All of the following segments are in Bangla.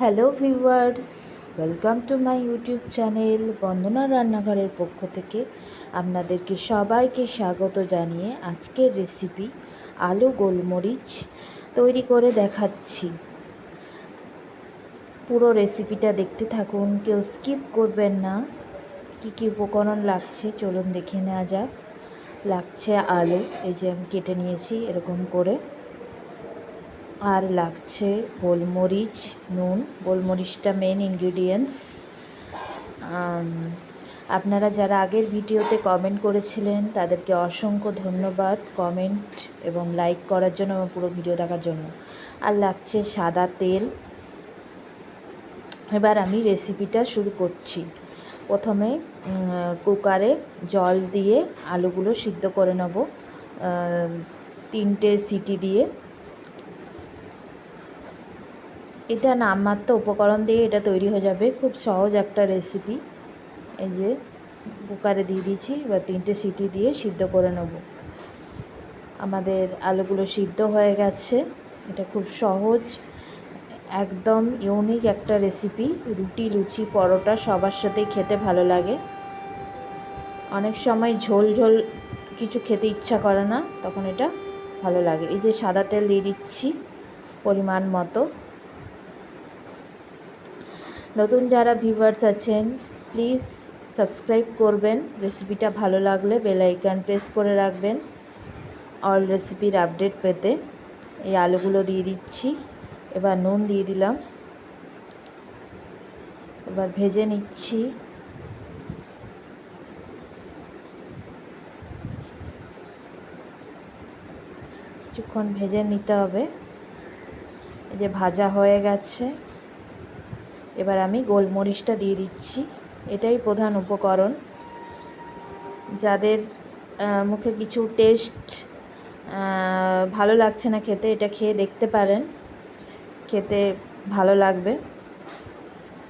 Hello viewers, welcome to my YouTube channel Bandana রান্নাঘরের পক্ষ থেকে আপনাদেরকে সবাইকে স্বাগত জানিয়ে আজকের রেসিপি আলু গোলমরিচ তৈরি করে দেখাচ্ছি। পুরো রেসিপিটা দেখতে থাকুন, কেউ স্কিপ করবেন না। কী কী উপকরণ লাগছে চলুন দেখে নেওয়া যাক। লাগছে আলু, এই যে আমি কেটে নিয়েছি এরকম করে। আর লাগছে গোলমরিচ, নুন। গোলমরিচটা মেন ইনগ্রিডিয়েন্টস আপনারা যারা আগের ভিডিওতে কমেন্ট করেছিলেন, তাদেরকে অসংখ্য ধন্যবাদ কমেন্ট এবং লাইক করার জন্য এবং পুরো ভিডিও দেখার জন্য। আর লাগছে সাদা তেল। এবার আমি রেসিপিটা শুরু করছি। প্রথমে কুকারে জল দিয়ে আলুগুলো সিদ্ধ করে নেব। তিনটে সিটি দিয়ে। এটা নামমাত্র উপকরণ দিয়ে এটা তৈরি হয়ে যাবে। খুব সহজ একটা রেসিপি এই যে কুকারে দিয়ে দিচ্ছি এবার তিনটে সিটি দিয়ে সিদ্ধ করে নেব। আমাদের আলুগুলো সিদ্ধ হয়ে গেছে। এটা খুব সহজ, একদম ইউনিক একটা রেসিপি রুটি, লুচি, পরোটা সবার সাথেই খেতে ভালো লাগে। অনেক সময় ঝোল ঝোল কিছু খেতে ইচ্ছা করে না, তখন এটা ভালো লাগে। এই যে সাদা তেল দিয়ে দিচ্ছি পরিমাণ মতো। নতুন যারা ভিউয়ার্স আছেন প্লিজ সাবস্ক্রাইব করবেন। রেসিপিটা ভালো লাগলে বেল আইকন প্রেস করে রাখবেন। অল রেসিপির আপডেট পেতে। এই আলুগুলো দিয়ে দিচ্ছি। এবার নুন দিয়ে দিলাম। এবার ভেজে নিচ্ছি। কিছুক্ষণ ভেজে নিতে হবে। এই যে ভাজা হয়ে গেছে। এবার আমি গোলমরিচটা দিয়ে দিচ্ছি। এটাই প্রধান উপকরণ। যাদের মুখে কিছু টেস্ট ভালো লাগছে না খেতে, এটা খেয়ে দেখতে পারেন। খেতে ভালো লাগবে।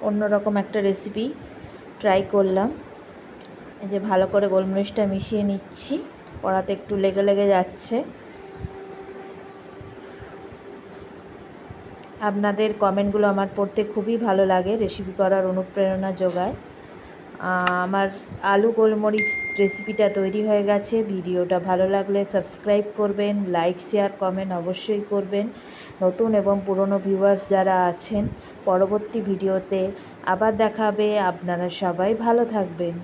অন্যরকম একটা রেসিপি ট্রাই করলাম। যে ভালো করে গোলমরিচটা মিশিয়ে নিচ্ছি। কড়াতে একটু লেগে লেগে যাচ্ছে। আপনাদের কমেন্টগুলো আমার পড়তে খুবই ভালো লাগে রেসিপি করার অনুপ্রেরণা যোগায়। আমার আলু গোলমরিচ রেসিপিটা তৈরি হয়ে গেছে, ভিডিওটা ভালো লাগলে সাবস্ক্রাইব করবেন লাইক শেয়ার কমেন্ট অবশ্যই করবেন। নতুন এবং পুরনো ভিউয়ার্স যারা আছেন, পরবর্তী ভিডিওতে আবার দেখাবে, আপনারা সবাই ভালো থাকবেন।